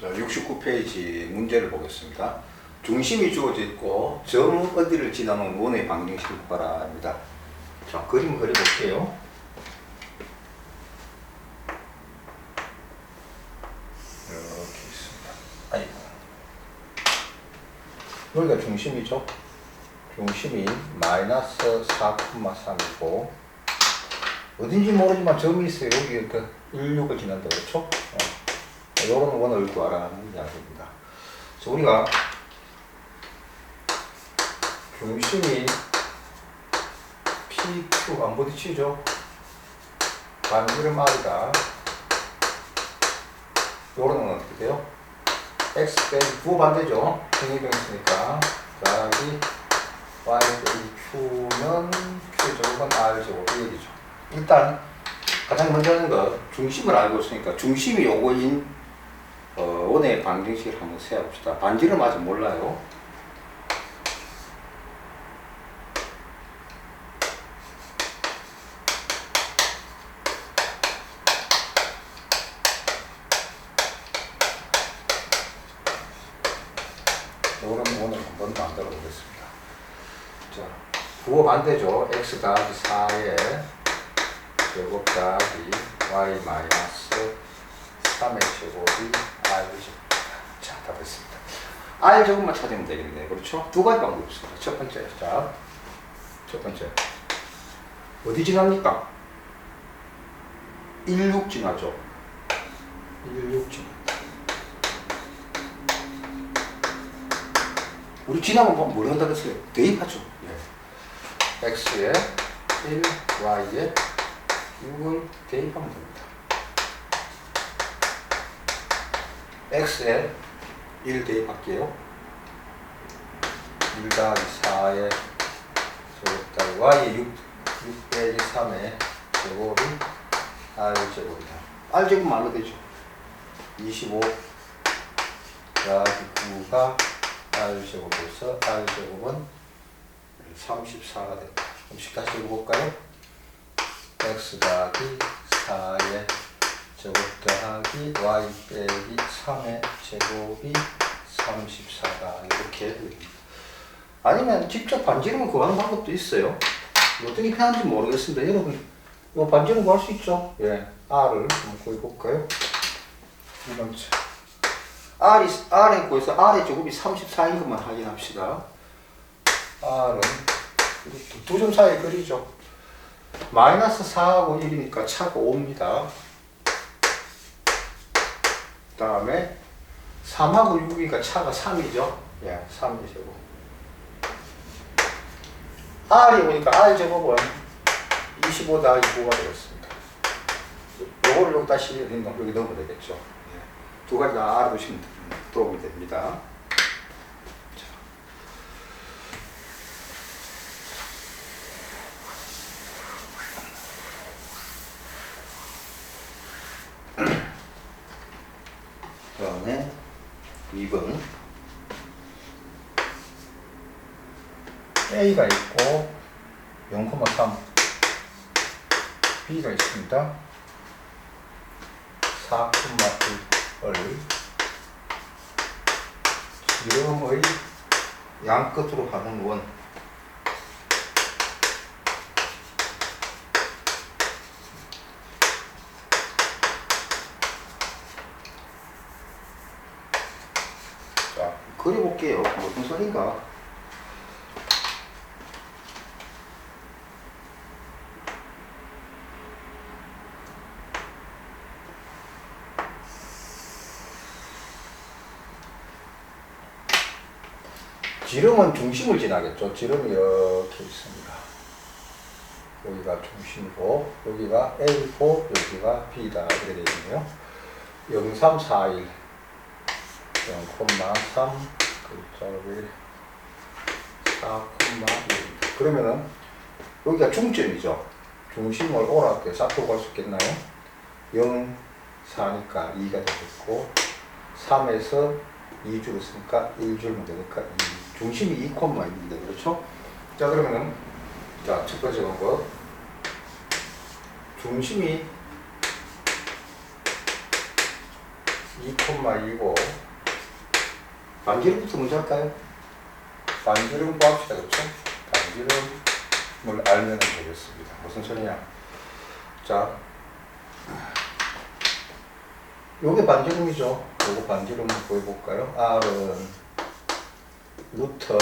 자, 69페이지 문제를 보겠습니다. 중심이 주어져 있고 점 어디를 지나는 원의 방정식을 구하라입니다. 자, 그림 그려볼게요. 이렇게 있습니다. 아이고. 여기가 중심이죠. 중심이 마이너스 4,3이고 어딘지 모르지만 점이 있어요. 여기 그 16을 지난다 그렇죠? 어. 이런 원을 구하라는 이야기입니다. 그래서 우리가 중심이 PQ 안 부딪히죠? 반지름 R이다. 요런 건 어떻게 돼요? X 빼기 부호반대죠? 평행변 있으니까 더하기 Y 빼기 Q는 Q 제곱은 R 제곱 이 얘기죠. 일단 가장 먼저 하는 거 중심을 알고 있으니까 중심이 요거인 어, 원의 방정식을 한번 세워봅시다. 반지름 아직 몰라요. 요런 원을 한번 만들어 보겠습니다. 자, 부호 반대죠. x 더하기 4에 제곱 더하기 y 마이너스 3의 제곱이 r 제곱. 자, 다 됐습니다. r 제곱만 찾으면 되겠네요. 그렇죠? 두 가지 방법이 있습니다. 첫 번째, 자, 첫 번째. 어디 지납니까? 16 지나죠. 16 지납니다. 우리 지나면 뭐, 뭘 한다 그랬어요? 대입하죠. 예. x에 1, y에 6을 대입하면 됩니다. X에 1 대입할게요. 1 더하기 4에 제곱 y에 6, 6 빼기 3에 제곱이 r 제곱이다. r 제곱 말로 되죠. 25 더하기 9가 r 제곱에서 r 제곱은 34가 됩니다. 음식 다시 읽어볼까요? x 더하기 4의 제곱 더하기 y 빼기 3의 제곱이 34다 이렇게 됩니다. 아니면 직접 반지름을 구하는 방법도 있어요. 어떻게 편한지 모르겠습니다. 여러분 이거 반지름 구할 수 있죠? 예, r을 한번 구해볼까요? 두 번째. R이, R에 구해서 R의 제곱이 34인 것만 확인합시다. R은 두점 사이에 거리죠. 마이너스 4하고 1이니까 차가 5입니다. 그 다음에 3하고 6이니까 차가 3이죠. 예, 3이 제곱. R이 오니까 R 제곱은 25 더하기 9가 되겠습니다. 요거를 여기 다시 여기 넣으면 되겠죠. 예. 두 가지 다 알아두시면 됩니다. 자. 그다음에 2번 A가 있고 0,3 B가 있습니다. 4,1을. 지름의 양끝으로 하는 원 3인가? 지름은 중심을 지나겠죠. 지름이 이렇게 있습니다. 여기가 중심이고, 여기가 L고, 여기가 B다. 이렇게 되겠네요. 0341, 0,3. 그쪽이 4,1. 그러면은, 여기가 중점이죠. 중심을 오락게 좌표로 갈수 있겠나요? 0, 4니까 2가 되겠고, 3에서 2 줄였으니까 1 줄면 되니까 2. 중심이 2,1인데 그렇죠? 자 그러면은 자 첫 번째 방법 중심이 2,2고 반지름부터 먼저 할까요? 반지름 구합시다 그렇죠? 반지름을 알면 되겠습니다. 무슨 소리냐? 자, 요게 반지름이죠. 요거 반지름 구해볼까요? R은 루터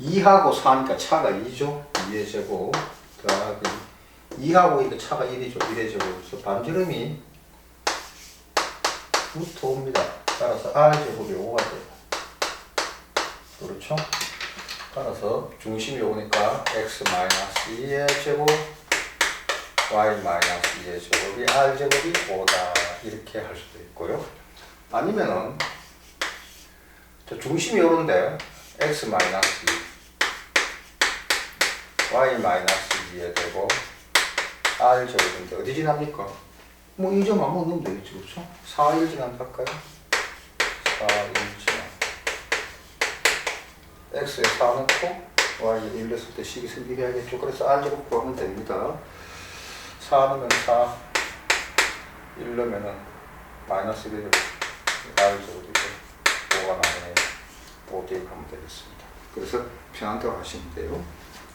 2하고 4니까 차가 2죠. 2의 제곱 더하기 2하고 이거 차가 1이죠. 1의 제곱. 그래서 반지름이 루터 5입니다. 따라서 R 제곱이 5가 돼요. 그렇죠? 따라서 중심이 오니까 x 마이너스 2의 제곱 y 마이너스 2의 제곱이 r 제곱이 5다 이렇게 할 수도 있고요. 아니면은 저 중심이 오는데 x 마이너스 2 y 마이너스 2의 제곱 r 제곱인데 어디 지납니까? 뭐이점 아무 넣으면 되겠지 그렇죠? 4, 1 지난다 할까요? 4, 1 지난 x에 4 넣고 y에 1 넣었을 때 식이 생기해야겠죠. 그래서 r 제곱 구하면 됩니다. 4 넣으면 4, 1 넣으면은 마이너스 1이 r 제곱이 돼. 5가 나오네. 5 대입 하면 되겠습니다. 그래서 편한 대로 하시면 돼요.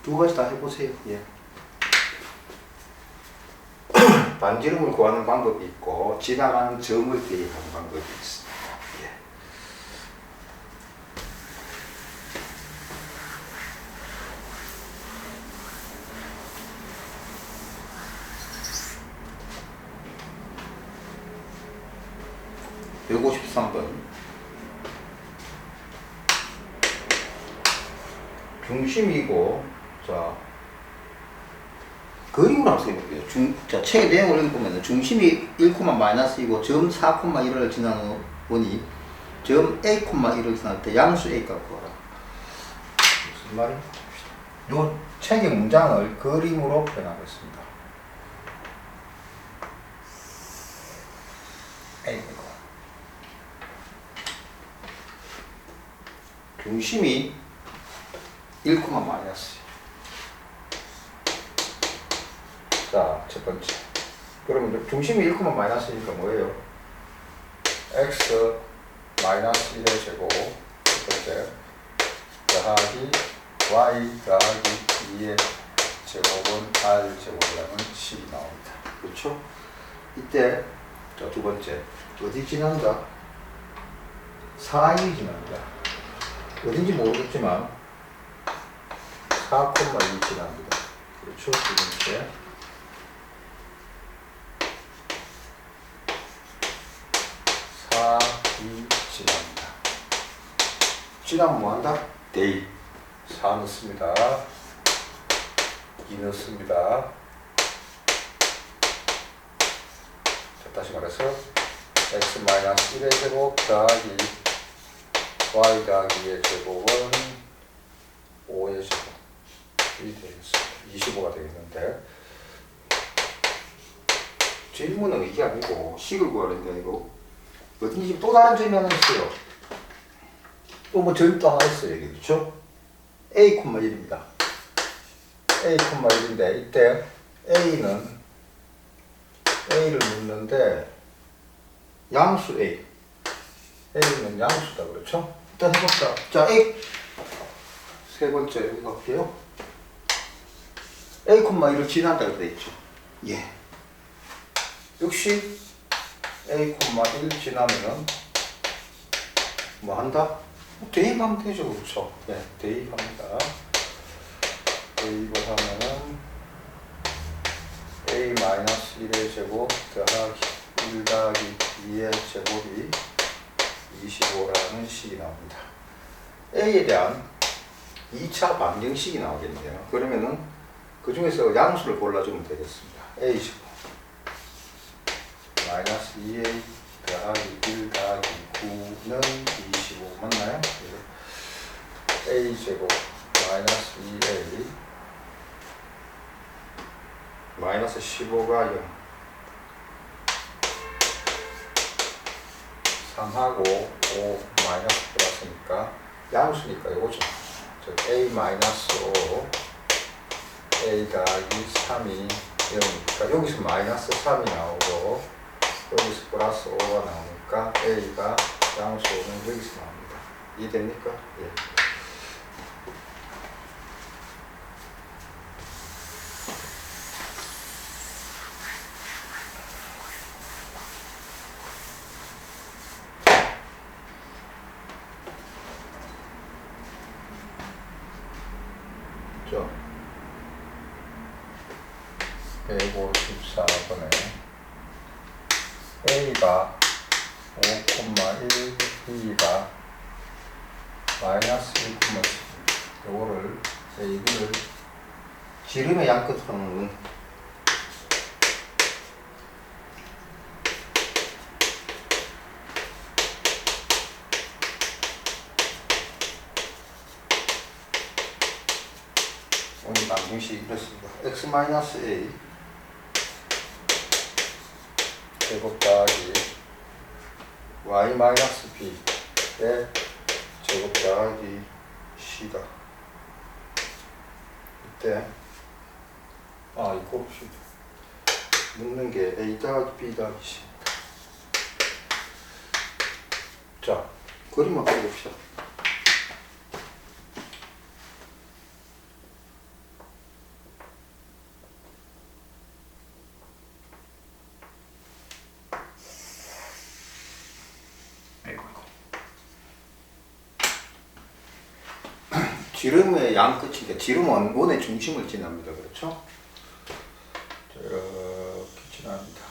두 가지 다 해보세요. 예. 반지름을 구하는 방법이 있고 지나가는 점을 대입하는 방법이 있습니다. 예. (153번) 중심이고 자 그림을 한번 써볼게요. 중, 자, 책의 내용을 읽으면 중심이 1, 마이너스이고 점 4, 1을 지나는 원이 점 A, 1을 지날 때 양수 A 값 구하라. 무슨 말이야? 요 책의 문장을 그림으로 표현하겠습니다. A 이거. 중심이 1, 마이너스. 자, 첫 번째. 그러면 중심이 1, 마이너스니까 뭐예요? x 마이너스 1의 제곱 첫 번째 더하기 y 더하기 2의 제곱은 r 제곱이라는 식이 나옵니다. 그렇죠? 이때 자, 두 번째 어디 지난다? 4이 지납니다. 어딘지 모르겠지만 4,2 지납니다. 그렇죠? 두 번째 4, 2 지납니다. 지나면 뭐한다? 데이 4 넣습니다. 2 넣습니다. 자, 다시 말해서 x 마이너스 1의 제곱 더하기 y 더하기 2의 제곱은 5의 제곱이 되겠습니다. 25가 되겠는데 질문은 이게 아니고 식을 구하는 게 아니고 어딘지 또 다른 점이 하나 있어요. 또뭐 점이 또 하나 있어요. 여기 그렇죠? A, 1입니다. A, 1인데 이때 A는 A를 묻는데 양수 A A는 양수다 그렇죠? 일단 해봅시다. 자 A 세 번째 여기 갈게요. A, 1을 지난다 그래 있죠. 예. 역시 A, 1 지나면은 뭐 한다? 뭐 대입하면 되죠, 그렇죠? 네, 대입합니다. 대입을 하면은 A 마이너스 1의 제곱 더하기 1 더하기 2의 제곱이 25라는 식이 나옵니다. A에 대한 2차 방정식이 나오겠네요. 그러면은 그 중에서 양수를 골라주면 되겠습니다. A 제곱 마이너스 2a 더하기 1 더하기 9는 25 맞나요? a 제곱 마이너스 2a 마이너스 15가 0 3하고 5 마이너스 들어왔으니까 양수니까 이거죠. 즉 a 마이너스 5 a 더하기 3이 0이니까 여기서 마이너스 3이 나오고 여기서 플러스 5가 나오니까 A가 양수는 여기서 나옵니다. 이해됩니까? 예. 죠? 154번에 A가 5,1, B가 마이너스 1,7 요거를 A를 지름의 양끝으로는 오늘 방정식 이렇습니다. x 마이너스 a 제곱 더하기 y 마이너스 b의 제곱 더하기 c다. 이때 아 이거 없이 묻는 게 a 더하기 b 더하기 c입니다. 자 그림 한번 봅시다. 아이고 아이고. 지름의 양 끝인데 지름은 원의 중심을 지납니다. 그렇죠? 이렇게 지납니다.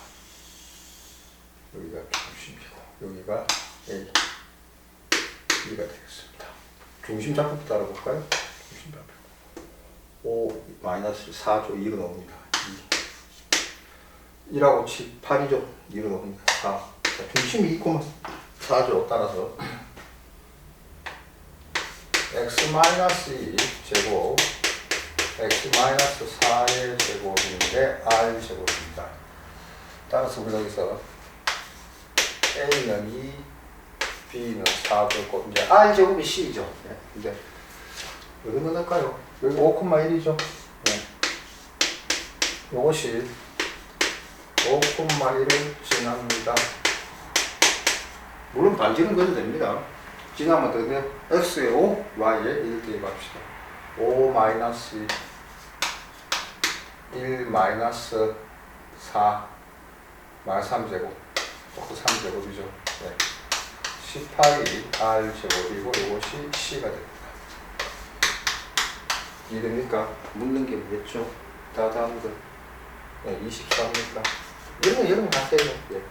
여기가 중심이고 여기가 A, B가 되겠습니다. 중심 잡부터 따라볼까요? 중심 잡부. 5 마이너스 4조 2로 나옵니다. 2. 1하고 7, 8이죠. 2로 나옵니다. 4. 자, 중심이 2,4조 따라서 x 마이너스 2 제곱 x 마이너스 4의 제곱인데 r 제곱입니다. 따라서 우리가 여기서 a는 2, b는 4고 이제 r 제곱이 c죠. 네. 이제 여기는 넣을까요? 여기 5,1이죠. 네. 이것이 5,1을 지납니다. 물론 반지름 그려도 됩니다. 지나면 되는데 x에 5, y에 1 대입합시다. 5 마이너스 1 마이너스 4 마이너스 3제곱 그 3제곱이죠. 네. 18이 r 제곱이고 이것이 c가 됩니다. 이해됩니까? 묻는 게 뭐겠죠? 다 다음 거. 네, 24입니까? 이런 거 이런 거 하세요. 예.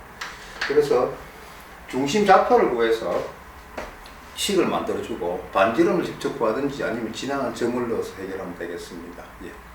그래서 중심 좌표를 구해서 식을 만들어주고 반지름을 직접 구하든지 아니면 지나간 점을 넣어서 해결하면 되겠습니다. 예.